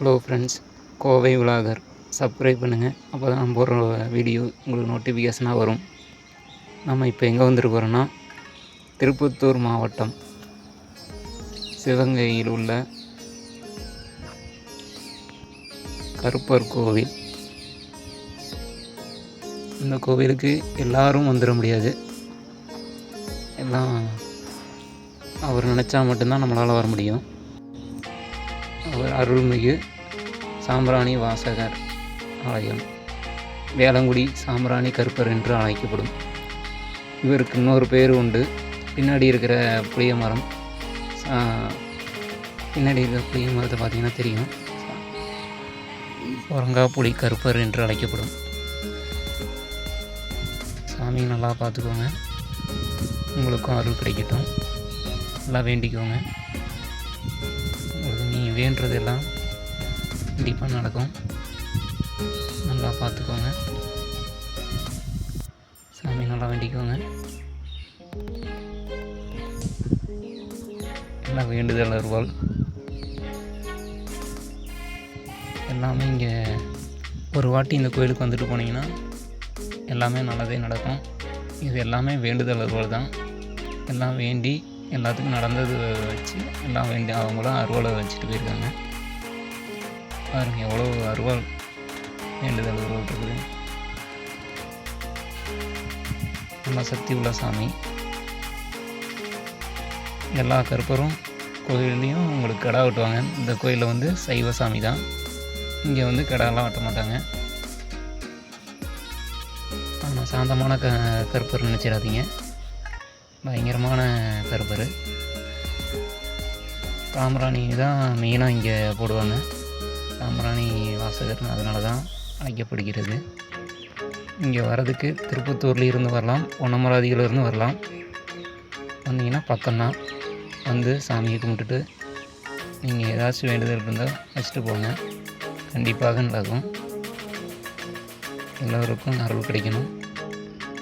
Hello friends Kovai vlogger subscribe பண்ணுங்கள் அப்போ தான் நான் போடுற வீடியோ உங்களுக்கு நோட்டிஃபிகேஷனாக வரும். நம்ம இப்போ எங்கே வந்திருக்கிறோன்னா திருப்பத்தூர் மாவட்டம். சிவகங்கையில் உள்ள கருப்பர் கோவில். இந்த கோவிலுக்கு எல்லாரும் வந்துட முடியாது. எல்லாம் அவர் நினச்சா மட்டும்தான் நம்மளால் வர முடியும். அவர் அருள்மிகு சாம்பிராணி வாசகர் ஆலயம். வேளங்குடி சாம்பிராணி கருப்பர் என்று அழைக்கப்படும். இவருக்கு இன்னொரு பேர் உண்டு. பின்னாடி இருக்கிற புளிய மரம் சா- பின்னாடி இருக்கிற புளிய மரத்தை பார்த்தீங்கன்னா தெரியும். ஒரங்கா புலி கருப்பர் என்று அழைக்கப்படும். சாமி நல்லா பார்த்துக்கோங்க. உங்களுக்கும் அருள் கிடைக்கட்டும். நல்லா வேண்டிக்கோங்க. நீங்கள் நீ கண்டிப்பாக நடக்கும். நல்லா பார்த்துக்கோங்க. சாமி நல்லா வேண்டிக்கோங்க. எல்லாம் வேண்டுதல் அருவாள். எல்லாமே இங்கே ஒரு வாட்டி இந்த கோயிலுக்கு வந்துட்டு போனீங்கன்னா எல்லாமே நல்லதே நடக்கும். இது எல்லாமே வேண்டுதல் அருவாள் தான். எல்லாம் வேண்டி எல்லாத்துக்கும் நடந்தது வச்சு எல்லாம் வேண்டி அவங்களும் அருவாளை வச்சுட்டு போயிருக்காங்க. பாருங்க எவ்வளோ அருவாள் வேண்டுதல் அருவாள் இருக்குது நல்லா சக்தி உள்ள சாமி எல்லா கருப்பரும் கோயில்லையும் உங்களுக்கு கிடா வெட்டுவாங்க. இந்த கோயிலில் வந்து சைவ சாமி தான். இங்கே வந்து கிடாலாம் வெட்ட மாட்டாங்க. ஆனால் சாந்தமான க கருப்பர் நினச்சிடாதீங்க. பயங்கரமான கருப்பர் சாம்பிராணி தான் மெயினாக இங்கே போடுவாங்க. சாம்பிராணி வாசகர்னு அதனால தான் அழைக்கப்படுகிறது. இங்கே வர்றதுக்கு திருப்பத்தூர்லேருந்து வரலாம். பொன்னமராதியில இருந்து வரலாம். வந்தீங்கன்னா பக்கம்தான். வந்து சாமியை கும்பிட்டுட்டு நீங்கள் ஏதாச்சும் வேண்டுதல் இருந்தால் வச்சுட்டு போங்க. கண்டிப்பாக நடக்கும் எல்லோருக்கும் அருள் கிடைக்கணும்.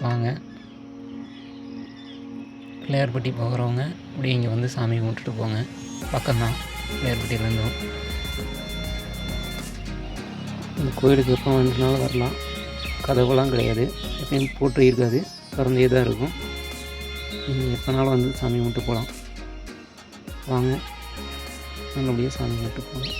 வாங்க. பிள்ளையார்பட்டி போகிறவங்க அப்படியே இங்கே வந்து சாமி கும்பிட்டுட்டு போங்க. பக்கம்தான் பிள்ளையார்பட்டியிலேருந்தும் இந்த கோயிலுக்கு எப்போ வந்துனாலும் வரலாம். கதவுலாம் கிடையாது. எப்பயும் போட்டு இருக்காது. திறந்தே தான் இருக்கும். நீங்கள் எப்போனாலும் வந்து சாமி கும்பிட்டு போகலாம். வாங்க. நல்லபடியாக சாமி கும்பிட்டு போகலாம்.